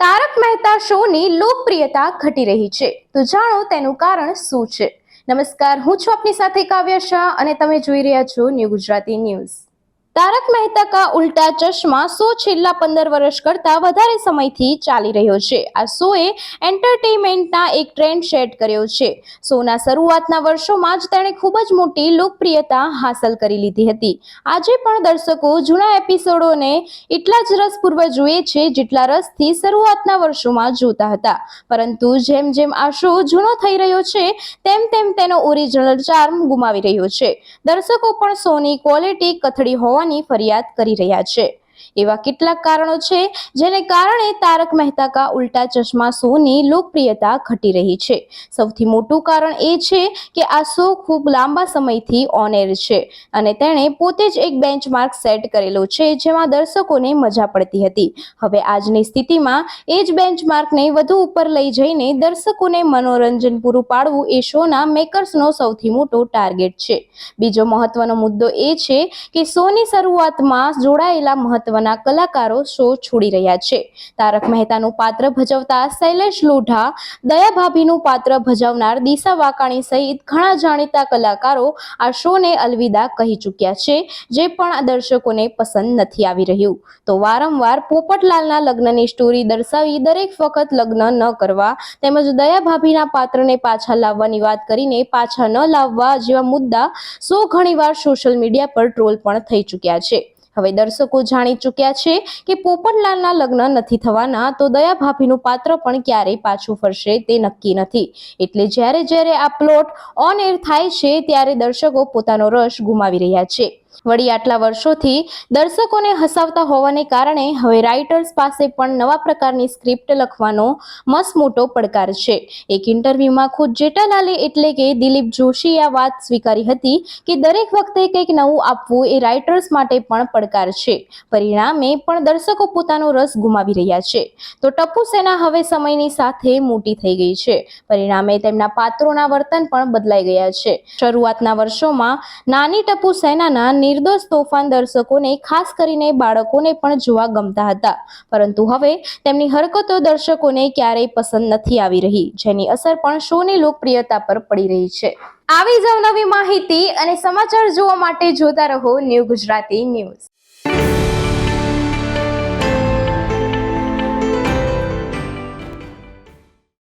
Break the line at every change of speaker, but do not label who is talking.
તારક મહેતા શોની લોકપ્રિયતા ઘટી રહી છે. તો જાણો તેનું કારણ શું છે. નમસ્કાર, હું છું આપની સાથે કાવ્ય શાહ અને તમે જોઈ રહ્યા છો ન્યૂ ગુજરાતી ન્યૂઝ. તારક મહેતા કા ઉલ્ટા ચશ્મા શો છેલ્લા પંદર વર્ષ કરતા વધારે સમયથી ચાલી રહ્યો છે. આ શોએ એન્ટરટેનમેન્ટના એક ટ્રેન્ડ સેટ કર્યો છે. શોના શરૂઆતના વર્ષોમાં જ તેણે ખૂબ જ મોટી લોકપ્રિયતા હાંસલ કરી લીધી હતી. આજે પણ દર્શકો જૂના એપિસોડોને એટલા જ રસપૂર્વક જુએ છે જેટલા રસથી શરૂઆતના વર્ષોમાં જોતા હતા. પરંતુ જેમ જેમ આ શો જૂનો થઈ રહ્યો છે, તેમ તેમ તેનો ઓરિજિનલ ચાર્મ ગુમાવી રહ્યો છે. દર્શકો પણ શોની ક્વોલિટી કથળી હોવાની ફરિયાદ કરી રહ્યા છે. એવા કેટલાક કારણો છે, જેને કારણે તારક મહેતા કા ઉલ્ટા ચશ્મા શોની લોકપ્રિયતા ઘટી રહી છે. સૌથી મોટું કારણ એ છે કે આ શો ખૂબ લાંબા સમયથી ઓન એર છે અને તેણે પોતે જ એક બેન્ચમાર્ક સેટ કરેલો છે, જેમાં દર્શકોને મજા પડતી હતી. હવે આજની સ્થિતિમાં એ જ બેન્ચમાર્કને વધુ ઉપર લઈ જઈને દર્શકોને મનોરંજન પૂરું પાડવું એ શોના મેકર્સનો સૌથી મોટો ટાર્ગેટ છે. બીજો મહત્વનો મુદ્દો એ છે કે શોની શરૂઆતમાં જોડાયેલા મહત્વના કલાકારો શો છોડી રહ્યા છે. તારક મહેતાનું પાત્ર ભજવતા શૈલેષ લોઢા, દયા ભાભીનું પાત્ર ભજવનાર દિશા વાકાણી સહિત ઘણા જાણીતા કલાકારો આ શોને અલવિદા કહી ચૂક્યા છે, જે પણ દર્શકોને પસંદ નથી આવી રહ્યું. તો વારંવાર પોપટલાલના લગ્નની સ્ટોરી દર્શાવી દરેક વખત લગ્ન ન કરવા તેમજ દયા ભાભીના પાત્રને પાછા લાવવાની વાત કરીને પાછા ન લાવવા જેવા મુદ્દા સો ઘણીવાર સોશિયલ મીડિયા પર ટ્રોલ પણ થઈ ચૂક્યા છે. હવે દર્શકો જાણી ચૂક્યા છે કે પોપટલાલના લગ્ન નથી થવાના, તો દયા ભાભીનું પાત્ર પણ ક્યારેય પાછું ફરશે તે નક્કી નથી. એટલે જ્યારે જ્યારે આ પ્લોટ ઓન એર થાય છે, ત્યારે દર્શકો પોતાનો રસ ગુમાવી રહ્યા છે. વળી આટલા વર્ષોથી દર્શકોને હસાવતા હોવાને કારણે હવે રાઇટર્સ પાસે પણ નવા પ્રકારની સ્ક્રિપ્ટ લખવાનો મસ્ત મોટો પડકાર છે. એક ઇન્ટરવ્યુમાં ખુદ જેઠાલાલે એટલે કે દિલીપ જોશીએ આ વાત સ્વીકારી હતી કે દરેક વખતે કંઈક નવું આપવું એ રાઇટર્સ માટે પણ પડકાર છે. પરિણામે પણ દર્શકો પોતાનો રસ ગુમાવી રહ્યા છે. તો ટપુ સેના હવે સમયની સાથે મોટી થઈ ગઈ છે. પરિણામે તેમના પાત્રોના વર્તન પણ બદલાઈ ગયા છે. શરૂઆતના વર્ષોમાં નાની ટપુ સેનાના નિર્દોષ તોફાન દર્શકોને, ખાસ કરીને બાળકોને પણ જોવા ગમતા હતા. પરંતુ હવે તેમની હરકતો દર્શકોને ક્યારેય પસંદ નથી આવી રહી, જેની અસર પણ શોની લોકપ્રિયતા પર પડી રહી છે. આવી જ અવનવી માહિતી અને સમાચાર જોવા માટે જોતા રહો ન્યૂ ગુજરાતી ન્યૂઝ.